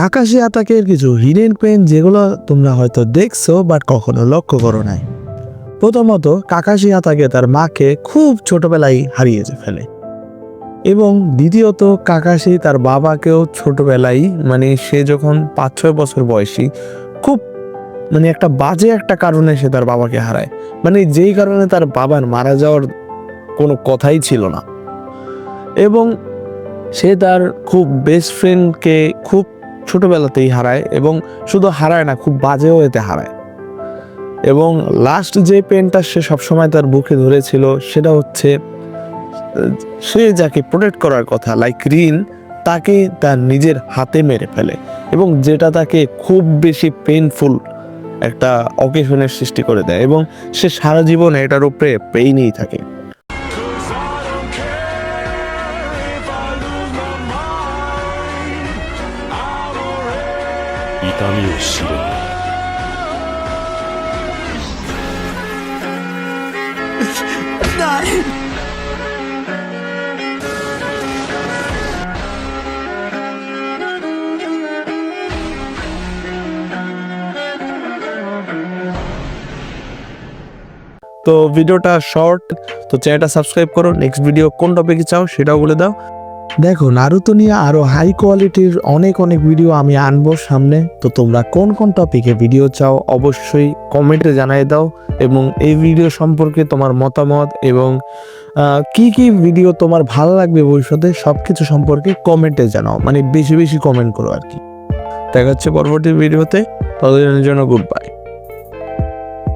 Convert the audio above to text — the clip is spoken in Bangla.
কাকাশি আতাকের কিছু হিডেন পেন যেগুলো তোমরা হয়তো দেখছ বাট কখনো লক্ষ্য করো নাই। প্রথমত, কাকাশি আতাকে তার মাকে খুব ছোটবেলায় হারিয়েছে ফেলে। এবং দ্বিতীয়ত, কাকাশি তার বাবাকেও ছোটবেলায় মানে সে যখন পাঁচ ছয় বছর বয়সী, খুব মানে একটা বাজে একটা কারণে সে তার বাবাকে হারায়। মানে যেই কারণে তার বাবার মারা যাওয়ার কোনো কথাই ছিল না। এবং সে তার খুব বেস্ট ফ্রেন্ডকে খুব ছোটবেলাতেই হারায় এবং শুধু হারায় না, খুব বাজেও এতে হারায়। এবং লাস্ট যে পেনটা সে সবসময় তার বুকে ধরেছিল সেটা হচ্ছে, সে যাকে প্রোটেক্ট করার কথা লাইক রিন তাকে তার নিজের হাতে মেরে ফেলে এবং যেটা তাকে খুব বেশি পেইনফুল একটা অকেশনের সৃষ্টি করে দেয় এবং সে সারা জীবন এটার উপরে পেইনেই থাকে। 痛みを知れ তো ভিডিওটা শর্ট তো চ্যানেলটা সাবস্ক্রাইব করো নেক্সট ভিডিও কোন টপিকে চাও সেটাও বলে দাও দেখো নারুতো নিয়ে আরও হাই কোয়ালিটির অনেক অনেক ভিডিও আমি আনব সামনে। তো তোমরা কোন কোন টপিকে ভিডিও চাও, অবশ্যই কমেন্টে জানাই দাও। এবং এই ভিডিও সম্পর্কে তোমার মতামত এবং কি কি ভিডিও তোমার ভালো লাগবে ভবিষ্যতে সব কিছু সম্পর্কে কমেন্টে জানাও। মানে বেশি বেশি কমেন্ট করো আর কি। দেখা হচ্ছে পরবর্তী ভিডিওতে ততদিনের জন্য গুড বাই